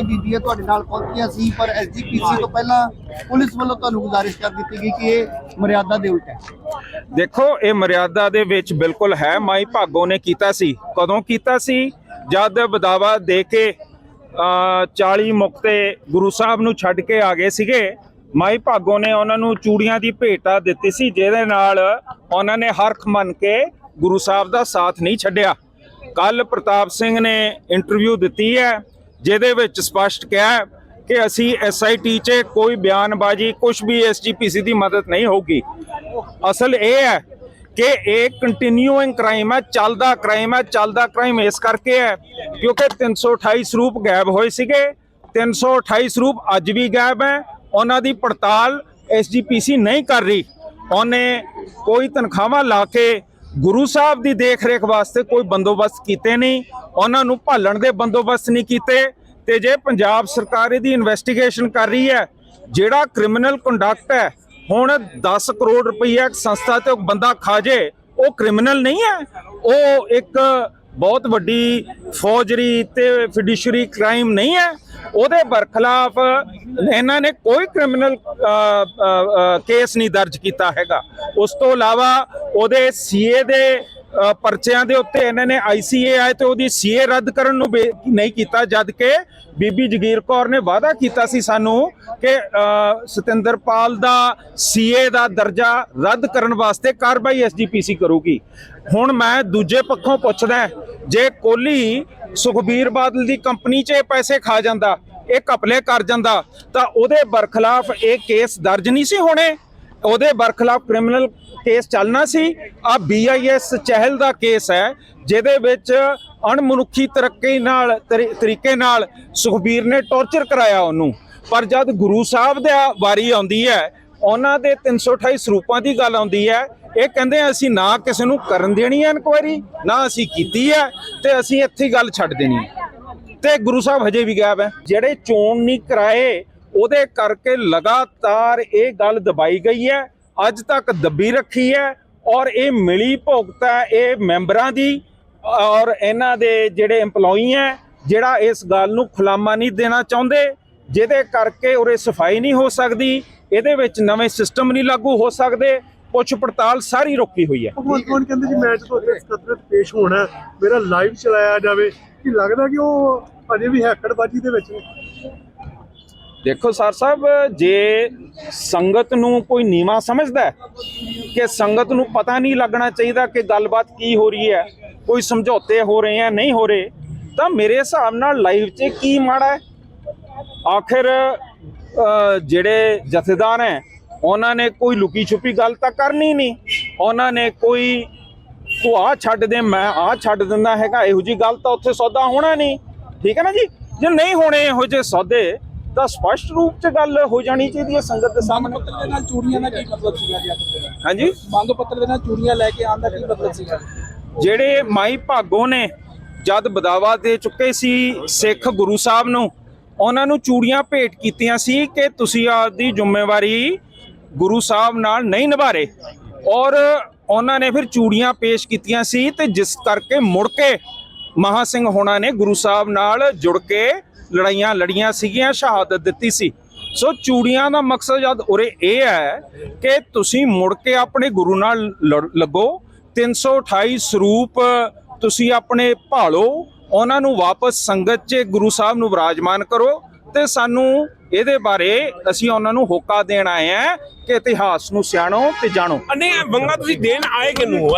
ਬੀਬੀਆਂ ਤੁਹਾਡੇ ਨਾਲ ਪਹੁੰਚੀਆਂ ਸੀ ਪਰ ਐਸਜੀਪੀਸੀ ਤੋਂ ਪਹਿਲਾਂ ਪੁਲਿਸ ਵੱਲੋਂ ਤੁਹਾਨੂੰ ਗੁਜ਼ਾਰਿਸ਼ ਕਰ ਦਿੱਤੀ ਗਈ ਕਿ ਇਹ ਮਰਿਆਦਾ ਦੇ ਉਲਟ ਹੈ। ਦੇਖੋ ਇਹ ਮਰਿਆਦਾ ਦੇ ਵਿੱਚ ਬਿਲਕੁਲ ਹੈ ਮਾਈ ਭਾਗੋ ਨੇ ਕੀਤਾ ਸੀ। ਕਦੋਂ ਕੀਤਾ ਸੀ? ਜਦ ਬਦਾਵਾ ਦੇ ਕੇ ਅ, 40 ਮੁਕਤੇ ਗੁਰੂ ਸਾਹਿਬ ਨੂੰ ਛੱਡ ਕੇ ਆ ਗਏ ਸੀਗੇ ਮਾਈ ਭਾਗੋ ਨੇ ਉਹਨਾਂ ਨੂੰ ਚੂੜੀਆਂ ਦੀ ਭੇਟਾ ਦਿੱਤੀ ਸੀ ਜਿਹਦੇ ਨਾਲ ਉਹਨਾਂ ਨੇ ਹਰਖ ਮੰਨ ਕੇ ਗੁਰੂ ਸਾਹਿਬ ਦਾ ਸਾਥ ਨਹੀਂ ਛੱਡਿਆ। ਕੱਲ ਪ੍ਰਤਾਪ ਸਿੰਘ ਨੇ ਇੰਟਰਵਿਊ ਦਿੱਤੀ ਹੈ ਜਿਹਦੇ ਵਿੱਚ ਸਪਸ਼ਟ ਕਿਹਾ ਕਿ ਅਸੀਂ ਐਸਆਈਟੀ 'ਚ ਕੋਈ ਬਿਆਨਬਾਜ਼ੀ ਕੁਝ ਵੀ ਐਸਜੀਪੀਸੀ ਦੀ ਮਦਦ ਨਹੀਂ ਹੋਊਗੀ। ਅਸਲ ਇਹ ਹੈ ਕਿ ਇਹ ਕੰਟੀਨਿਊਇੰਗ ਕ੍ਰਾਈਮ ਹੈ, ਚੱਲਦਾ ਕ੍ਰਾਈਮ ਹੈ, ਚੱਲਦਾ ਕ੍ਰਾਈਮ ਇਸ ਕਰਕੇ ਹੈ ਕਿਉਂਕਿ 328 ਸਰੂਪ ਗਾਇਬ ਹੋਏ ਸੀਗੇ। 328 ਸਰੂਪ ਅੱਜ ਵੀ ਗਾਇਬ ਹੈ। ਉਹਨਾਂ ਦੀ ਪੜਤਾਲ ਐਸਜੀਪੀਸੀ ਨਹੀਂ ਕਰ ਰਹੀ। ਉਹਨੇ ਕੋਈ ਤਨਖਾਹਾਂ ਲਾ ਕੇ ਗੁਰੂ ਸਾਹਿਬ ਦੀ ਦੇਖ-ਰੇਖ ਵਾਸਤੇ ਕੋਈ ਬੰਦੋਬਸਤ ਕੀਤੇ ਨਹੀਂ, ਉਹਨਾਂ ਨੂੰ ਭਾਲਣ ਦੇ ਬੰਦੋਬਸਤ ਨਹੀਂ ਕੀਤੇ ਤੇ ਜੇ ਪੰਜਾਬ ਸਰਕਾਰ ਇਹਦੀ ਇਨਵੈਸਟੀਗੇਸ਼ਨ ਕਰ ਰਹੀ ਹੈ, ਜਿਹੜਾ ਕ੍ਰਿਮੀਨਲ ਕੰਡਕਟ ਹੈ, ਹੁਣ 10 ਕਰੋੜ ਰੁਪਈਆ ਇੱਕ ਸੰਸਥਾ ਤੇ ਬੰਦਾ ਖਾ ਜੇ, ਉਹ ਕ੍ਰਿਮੀਨਲ ਨਹੀਂ ਹੈ, ਉਹ ਇੱਕ ਬਹੁਤ ਵੱਡੀ ਫੌਜਰੀ ਤੇ ਫਿਡਿਸ਼ਰੀ ਕ੍ਰਾਈਮ ਨਹੀਂ ਹੈ ਉਹਦੇ ਬਰਖਲਾਫ ਇਹਨਾਂ ਨੇ ਕੋਈ ਕ੍ਰਿਮੀਨਲ ਕੇਸ ਨਹੀਂ ਦਰਜ ਕੀਤਾ ਹੈਗਾ। ਉਸ ਤੋਂ ਇਲਾਵਾ ਉਹਦੇ ਸੀਏ ਦੇ ਪਰਚਿਆਂ ਦੇ ਉੱਤੇ ਇਹਨਾਂ ਨੇ ਆਈਸੀਏ ਆਏ ਤੇ ਉਹਦੀ ਸੀਏ ਰੱਦ ਕਰਨ ਨੂੰ ਬੇ- ਨਹੀਂ ਕੀਤਾ, ਜਦ ਕਿ ਬੀਬੀ ਜਗੀਰ ਕੌਰ ਨੇ ਵਾਅਦਾ ਕੀਤਾ ਸੀ ਸਾਨੂੰ ਕਿ ਸਤਿੰਦਰਪਾਲ ਦਾ ਸੀਏ ਦਾ ਦਰਜਾ ਰੱਦ ਕਰਨ ਵਾਸਤੇ ਕਾਰਵਾਈ ਐਸਜੀਪੀਸੀ ਕਰੂਗੀ। ਹੁਣ ਮੈਂ ਦੂਜੇ ਪੱਖੋਂ ਪੁੱਛਦਾ ਜੇ ਕੋਹਲੀ ਸੁਖਬੀਰ ਬਾਦਲ ਦੀ ਕੰਪਨੀ 'ਚ ਇਹ ਪੈਸੇ ਖਾ ਜਾਂਦਾ, ਇਹ ਘਪਲੇ ਕਰ ਜਾਂਦਾ, ਤਾਂ ਉਹਦੇ ਬਰਖਲਾਫ ਇਹ ਕੇਸ ਦਰਜ ਨਹੀਂ ਸੀ ਹੋਣੇ? ਉਹਦੇ ਬਰਖਲਾਫ ਕ੍ਰਿਮੀਨਲ ਕੇਸ ਚੱਲਣਾ ਸੀ। ਆ ਬੀਆਈਐਸ ਚਹਿਲ ਦਾ ਕੇਸ ਹੈ, ਜਿਹਦੇ ਵਿੱਚ ਅਣਮਨੁੱਖੀ ਤਰੱਕੀ ਨਾਲ, ਤਰੀ- ਤਰੀਕੇ ਨਾਲ ਸੁਖਬੀਰ ਨੇ ਟੌਰਚਰ ਕਰਾਇਆ ਉਹਨੂੰ। ਪਰ ਜਦ ਗੁਰੂ ਸਾਹਿਬ ਦੇ ਵਾਰੀ ਆਉਂਦੀ ਹੈ, ਉਹਨਾਂ ਦੇ 328 ਸਰੂਪਾਂ ਦੀ ਗੱਲ ਆਉਂਦੀ ਹੈ, ਇਹ ਕਹਿੰਦੇ ਅਸੀਂ ਨਾ ਕਿਸੇ ਨੂੰ ਕਰਨ ਦੇਣੀ ਹੈ ਇਨਕੁਆਇਰੀ ਨਾ ਅਸੀਂ ਕੀਤੀ ਹੈ, ਤੇ ਅਸੀਂ ਇੱਥੇ ਗੱਲ ਛੱਡ ਦੇਣੀ ਹੈ। ਤੇ ਗੁਰੂ ਸਾਹਿਬ ਹਜੇ ਵੀ ਗਾਇਬ ਹੈ। ਜਿਹੜੇ ਚੋਣ ਨਹੀਂ ਕਰਾਏ ਉਹਦੇ ਕਰਕੇ ਲਗਾਤਾਰ ਇਹ ਗੱਲ ਦਬਾਈ ਗਈ ਹੈ, ਅੱਜ ਤੱਕ ਦੱਬੀ ਰੱਖੀ ਹੈ ਔਰ ਇਹ ਮਿਲੀ ਭੁਗਤ ਹੈ ਇਹ ਮੈਂਬਰਾਂ ਦੀ ਔਰ ਇਹਨਾਂ ਦੇ ਜਿਹੜੇ EMPLOYE ਹੈ, ਜਿਹੜਾ ਇਸ ਗੱਲ ਨੂੰ ਖੁਲਾਮਾ ਨਹੀਂ ਦੇਣਾ ਚਾਹੁੰਦੇ, ਜਿਹਦੇ ਕਰਕੇ ਉਰੇ ਸਫ਼ਾਈ ਨਹੀਂ ਹੋ ਸਕਦੀ, ਇਹਦੇ ਵਿੱਚ ਨਵੇਂ ਸਿਸਟਮ ਨਹੀਂ ਲਾਗੂ ਹੋ ਸਕਦੇ, ਪੁੱਛ ਪੜਤਾਲ ਸਾਰੀ ਰੁਕੀ ਹੋਈ ਹੈ। ਭਗਵੰਤ ਮਾਨ ਕਹਿੰਦੇ ਜੀ ਮੈਚ ਤੋਂ ਇਸ ਪੇਸ਼ ਹੋਣਾ ਮੇਰਾ ਲਾਈਵ ਚਲਾਇਆ ਜਾਵੇ, ਕੀ ਲੱਗਦਾ ਕਿ ਉਹ ਅਜੇ ਵੀ ਹੈਕੜਬਾਜੀ ਦੇ ਵਿੱਚ ਨੇ ਦੇਖੋ ਸਰ ਸਾਹਿਬ, ਜੇ ਸੰਗਤ ਨੂੰ ਕੋਈ ਨੀਵਾ ਸਮਝਦਾ ਕਿ ਸੰਗਤ ਨੂੰ ਪਤਾ ਨਹੀਂ ਲੱਗਣਾ ਚਾਹੀਦਾ ਕਿ ਗੱਲਬਾਤ ਕੀ ਹੋ ਰਹੀ ਹੈ, ਕੋਈ ਸਮਝੌਤੇ ਹੋ ਰਹੇ ਆ ਨਹੀਂ ਹੋ ਰਹੇ, ਤਾਂ ਮੇਰੇ ਹਿਸਾਬ ਨਾਲ ਲਾਈਫ 'ਚ ਕੀ ਮਾੜਾ ਹੈ? ਆਖਿਰ ਜਿਹੜੇ ਜਥੇਦਾਰ ਹੈ, ਉਹਨਾਂ ਨੇ ਕੋਈ ਲੁਕੀ ਛੁਪੀ ਗੱਲ ਤਾਂ ਕਰਨੀ ਨਹੀਂ। ਉਹਨਾਂ ਨੇ ਕੋਈ, ਤੂੰ ਆ ਛੱਡ ਦੇ, ਮੈਂ ਆ ਛੱਡ ਦਿੰਦਾ ਹੈਗਾ, ਇਹੋ ਜੀ ਗੱਲ ਤਾਂ ਉੱਥੇ ਸੌਦਾ ਹੋਣਾ ਨਹੀਂ। ਠੀਕ ਹੈ ਨਾ ਜੀ? ਜੇ ਨਹੀਂ ਹੋਣੇ ਇਹੋ ਜਿਹੇ ਸੌਦੇ ਤਾਂ ਸਪਸ਼ਟ ਰੂਪ 'ਚ ਗੱਲ ਹੋ ਜਾਣੀ ਚਾਹੀਦੀ ਹੈ ਸੰਗਤ ਦੇ ਸਾਹਮਣੇ। ਪੱਤਰ ਦੇ ਨਾਲ ਚੂੜੀਆਂ ਦਾ ਕੀ ਮਤਲਬ ਸੀਗਾ ਜੀ ਹਾਂਜੀ? ਮੰਗ ਪੱਤਰ ਦੇ ਨਾਲ ਚੂੜੀਆਂ ਲੈ ਕੇ ਆਉਣ ਦਾ ਕੀ ਮਤਲਬ ਸੀਗਾ? ਜਿਹੜੇ ਮਾਈ ਭਾਗੋ ਨੇ ਜਦ ਬਦਾਵਾ ਦੇ ਚੁੱਕੇ ਸੀ ਸਿੱਖ ਗੁਰੂ ਸਾਹਿਬ ਨੂੰ ਉਹਨਾਂ ਨੂੰ ਚੂੜੀਆਂ ਭੇਟ ਕੀਤੀਆਂ ਸੀ ਕਿ ਤੁਸੀਂ ਆਪਦੀ ਜ਼ਿੰਮੇਵਾਰੀ ਗੁਰੂ ਸਾਹਿਬ ਨਾਲ ਨਹੀਂ ਨਿਭਾ ਰਹੇ ਔਰ ਉਹਨਾਂ ਨੇ ਫਿਰ ਚੂੜੀਆਂ ਪੇਸ਼ ਕੀਤੀਆਂ ਸੀ ਤੇ ਜਿਸ ਕਰਕੇ ਮੁੜ ਕੇ ਮਹਾ ਸਿੰਘ ਹੋਣਾ ਨੇ ਗੁਰੂ ਸਾਹਿਬ ਨਾਲ ਜੁੜ ਕੇ ਲੜਾਈਆਂ ਲੜੀਆਂ ਸੀਗੀਆਂ, ਸ਼ਹਾਦਤ ਦਿੱਤੀ ਸੀ। ਸੋ ਚੂੜੀਆਂ ਦਾ ਮਕਸਦ ਜਦ ਉਰੇ ਇਹ ਹੈ ਕਿ ਤੁਸੀਂ ਮੁੜ ਕੇ ਆਪਣੇ ਗੁਰੂ ਨਾਲ ਲੜ- ਲੱਗੋ 328 ਸਰੂਪ ਤੁਸੀਂ ਆਪਣੇ ਭਾਲੋ, ਉਹਨਾਂ ਨੂੰ ਵਾਪਸ ਸੰਗਤ 'ਚ ਗੁਰੂ ਸਾਹਿਬ ਨੂੰ ਵਿਰਾਜਮਾਨ ਕਰੋ ਤੇ ਸਾਨੂੰ ਇਹਦੇ ਬਾਰੇ ਅਸੀਂ ਉਹਨਾਂ ਨੂੰ ਹੋਕਾ ਦੇਣ ਆਏ ਆ ਕਿ ਇਤਿਹਾਸ ਨੂੰ ਸਿਆਣੋ ਤੇ ਜਾਣੋ। ਨਹੀਂ ਵੰਗਾ ਤੁਸੀਂ ਦੇਣ ਆਏ ਕਿਨੂੰ